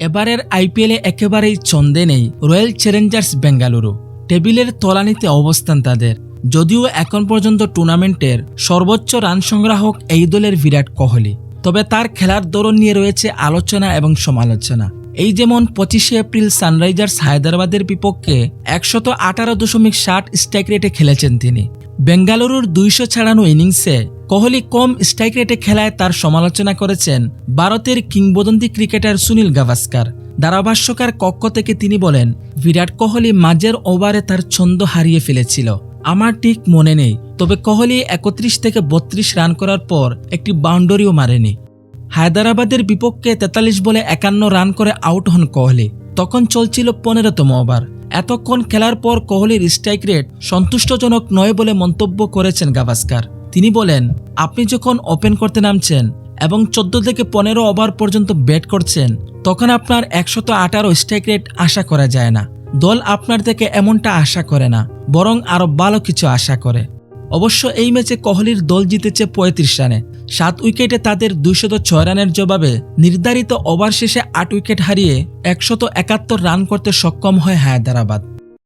এবারের আইপিএলে একেবারেই ছন্দে নেই রয়্যাল চ্যালেঞ্জার্স বেঙ্গালুরু। টেবিলের তলানিতে অবস্থান তাদের। যদিও এখন পর্যন্ত টুর্নামেন্টের সর্বোচ্চ রান সংগ্রাহক এই দলের বিরাট কোহলি। তবে তার খেলার ধরন নিয়ে রয়েছে আলোচনা এবং সমালোচনা। এই যেমন পঁচিশে এপ্রিল সানরাইজার্স হায়দ্রাবাদের বিপক্ষে একশত আঠারো দশমিক ষাট স্ট্রাইক রেটে খেলেছেন তিনি। বেঙ্গালুরুর দুইশো ছাড়ানো ইনিংসে কোহলি কম স্ট্রাইক রেটে খেলায় তার সমালোচনা করেছেন ভারতের কিংবদন্তি ক্রিকেটার সুনীল গাভাস্কার। ধারাভাষ্যকার কক্ষ থেকে তিনি বলেন, বিরাট কোহলি মাঝের ওভারে তার ছন্দ হারিয়ে ফেলেছিল। আমার ঠিক মনে নেই, তবে কোহলি একত্রিশ থেকে বত্রিশ রান করার পর একটি বাউন্ডারিও মারেনি। হায়দ্রাবাদের বিপক্ষে তেতাল্লিশ বলে একান্ন রান করে আউট হন কোহলি। তখন চলছিল পনেরোতম ওভার। এতক্ষণ খেলার পর কোহলির স্ট্রাইক রেট সন্তুষ্টজনক নয় বলে মন্তব্য করেছেন গাভাস্কার। তিনি বলেন, আপনি যখন ওপেন করতে নামছেন এবং চোদ্দ থেকে পনেরো ওভার পর্যন্ত ব্যাট করছেন, তখন আপনার একশত আঠারো স্ট্রাইক রেট আশা করা যায় না। দল আপনার থেকে এমনটা আশা করে না, বরং আরও ভালো কিছু আশা করে। অবশ্য এই ম্যাচে কোহলির দল জিতেছে পঁয়ত্রিশ রানে। সাত উইকেটে তাদের দুইশত ছয় রানের জবাবে নির্ধারিত ওভার শেষে আট উইকেট হারিয়ে একশত একাত্তর রান করতে সক্ষম হয় হায়দ্রাবাদ।